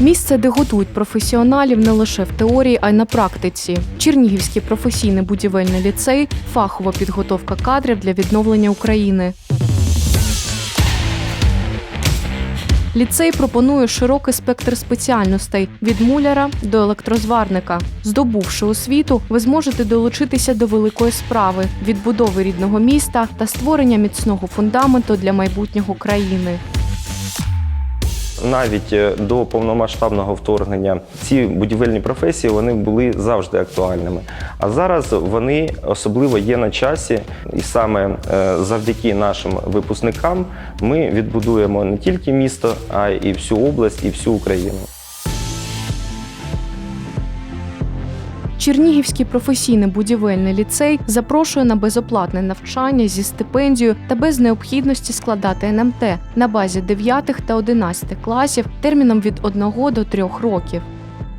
Місце, де готують професіоналів не лише в теорії, а й на практиці. Чернігівський професійний будівельний ліцей фахова підготовка кадрів для відновлення України. Ліцей пропонує широкий спектр спеціальностей від муляра до електрозварника. Здобувши освіту, ви зможете долучитися до великої справи відбудови рідного міста та створення міцного фундаменту для майбутнього країни. Навіть е, до повномасштабного вторгнення ці будівельні професії вони були завжди актуальними. А зараз вони особливо є на часі, і саме е, завдяки нашим випускникам ми відбудуємо не тільки місто, а й всю область і всю Україну. Чернігівський професійний будівельний ліцей запрошує на безоплатне навчання зі стипендією та без необхідності складати НМТ на базі 9 та 11 класів терміном від 1 до 3 років.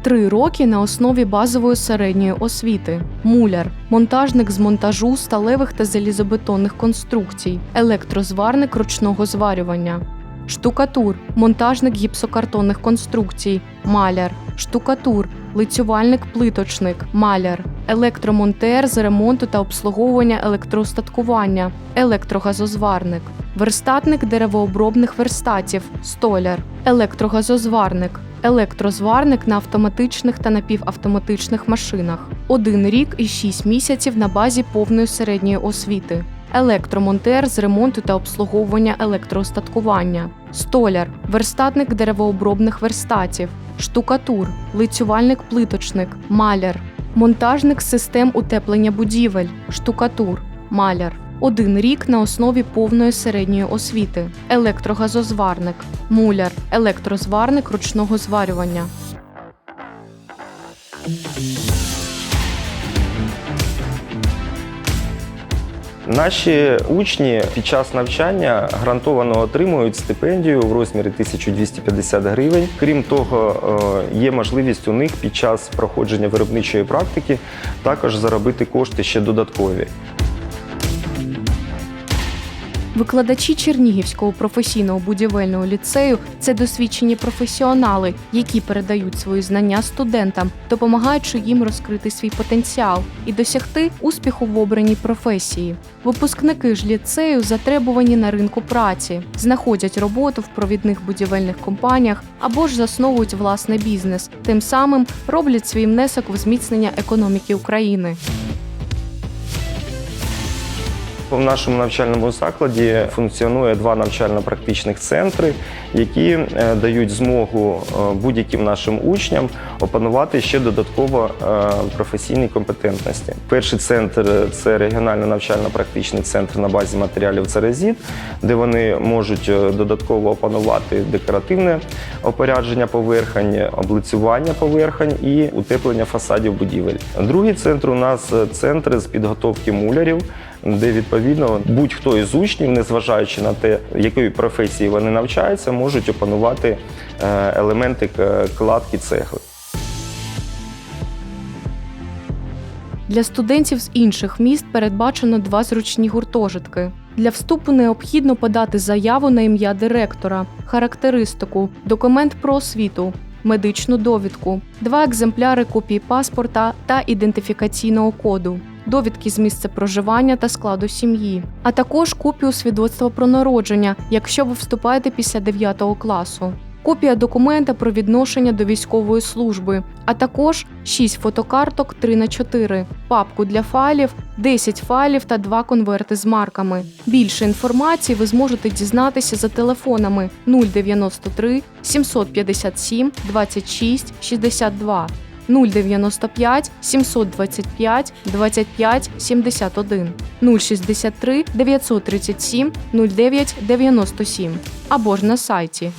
Три роки на основі базової середньої освіти, муляр, монтажник з монтажу сталевих та залізобетонних конструкцій, електрозварник ручного зварювання, штукатур, монтажник гіпсокартонних конструкцій, маляр, штукатур, лицювальник плиточник, маляр, електромонтер з ремонту та обслуговування електроустаткування, електрогазозварник, верстатник деревообробних верстатів, столяр, електрогазозварник, електрозварник на автоматичних та напівавтоматичних машинах, один рік і шість місяців на базі повної середньої освіти. Електромонтер з ремонту та обслуговування електроостаткування, столяр, верстатник деревообробних верстатів, штукатур, лицювальник плиточник, маляр, монтажник систем утеплення будівель, штукатур, маляр. Один рік на основі повної середньої освіти, електрогазозварник, муляр, електрозварник ручного зварювання. Наші учні під час навчання гарантовано отримують стипендію в розмірі 1250 гривень. Крім того, е, є можливість у них під час проходження виробничої практики також заробити кошти ще додаткові. Викладачі Чернігівського професійного будівельного ліцею це досвідчені професіонали, які передають свої знання студентам, допомагаючи їм розкрити свій потенціал і досягти успіху в обраній професії. Випускники ж ліцею затребувані на ринку праці, знаходять роботу в провідних будівельних компаніях або ж засновують власний бізнес, тим самим роблять свій внесок в зміцнення економіки України. В нашому навчальному закладі функціонує два навчально-практичних центри, які е, дають змогу е, будь-яким нашим учням опанувати ще додатково е, професійні компетентності. Перший центр це регіональний навчально-практичний центр на базі матеріалів «Церезіт», де вони можуть додатково опанувати декоративне опорядження поверхень, облицювання поверхень і утеплення фасадів будівель. Другий центр у нас центр з підготовки мулярів де відповідно будь-хто із учнів, незважаючи на те, якої професії вони навчаються, можуть опанувати е, елементи кладки цегли. Для студентів з інших міст передбачено два зручні гуртожитки. Для вступу необхідно подати заяву на ім'я директора, характеристику, документ про освіту, медичну довідку, два екземпляри копії паспорта та ідентифікаційного коду, довідки з місця проживання та складу сім'ї, а також копію свідоцтва про народження, якщо ви вступаєте після 9 класу. Копія документа про відношення до військової служби, а також 6 фотокарток 3 на 4 папку для файлів, 10 файлів та 2 конверти з марками. Більше інформації ви зможете дізнатися за телефонами 093 757 26 62 095 725 25 71 063 937 09 97 або ж на сайті.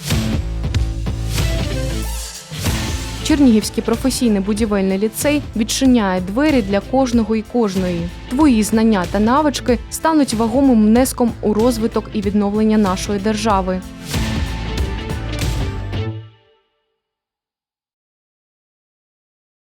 Чернігівський професійний будівельний ліцей відчиняє двері для кожного і кожної. Твої знання та навички стануть вагомим внеском у розвиток і відновлення нашої держави.